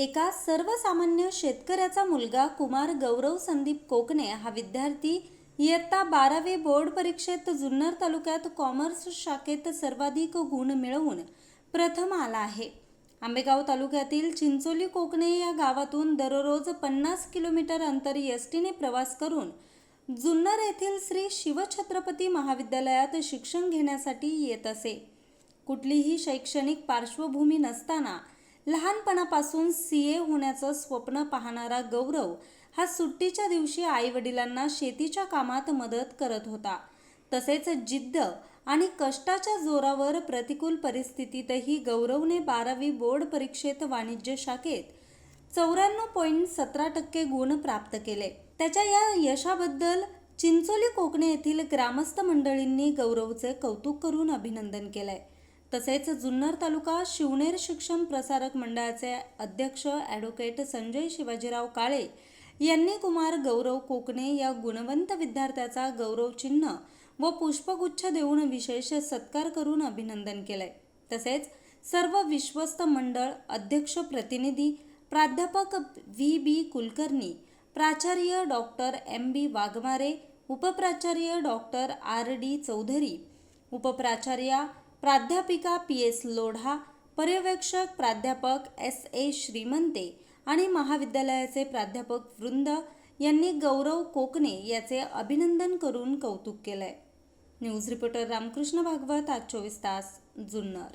एका सर्वसामान्य शेतकऱ्याचा मुलगा कुमार गौरव संदीप कोकणे हा विद्यार्थी इयत्ता बारावी बोर्ड परीक्षेत जुन्नर तालुक्यात कॉमर्स शाखेत सर्वाधिक गुण मिळवून प्रथम आला आहे. आंबेगाव तालुक्यातील चिंचोली कोकणे या गावातून दररोज पन्नास किलोमीटर अंतर एस टीने प्रवास करून जुन्नर येथील श्री शिवछत्रपती महाविद्यालयात शिक्षण घेण्यासाठी येत असे. कुठलीही शैक्षणिक पार्श्वभूमी नसताना लहानपणापासून सी ए होण्याचं स्वप्न पाहणारा गौरव हा सुट्टीच्या दिवशी आईवडिलांना शेतीच्या कामात मदत करत होता. तसेच जिद्द आणि कष्टाच्या जोरावर प्रतिकूल परिस्थितीतही गौरवने बारावी बोर्ड परीक्षेत वाणिज्य शाखेत चौऱ्याण्णव पॉईंट सतरा टक्के गुण प्राप्त केले. त्याच्या या यशाबद्दल चिंचोली कोकणे येथील ग्रामस्थ मंडळींनी गौरवचे कौतुक करून अभिनंदन केलंय. तसेच जुन्नर तालुका शिवनेर शिक्षण प्रसारक मंडळाचे अध्यक्ष ॲडव्होकेट संजय शिवाजीराव काळे यांनी कुमार गौरव कोकणे या गुणवंत विद्यार्थ्याचा गौरव चिन्ह व पुष्पगुच्छ देऊन विशेष सत्कार करून अभिनंदन केलंय तसेच सर्व विश्वस्त मंडळ अध्यक्ष प्रतिनिधी प्राध्यापक व्ही. बी. कुलकर्णी प्राचार्य डॉक्टर एम. बी. वाघमारे उपप्राचार्य डॉक्टर आर. डी. चौधरी उपप्राचार्या प्राध्यापिका पी एस लोढा पर्यवेक्षक प्राध्यापक एस ए श्रीमंते आणि महाविद्यालयाचे प्राध्यापक वृंद यांनी गौरव कोकणे याचे अभिनंदन करून कौतुक केलंय. न्यूज रिपोर्टर रामकृष्ण भागवत आज चोवीस तास जुन्नर.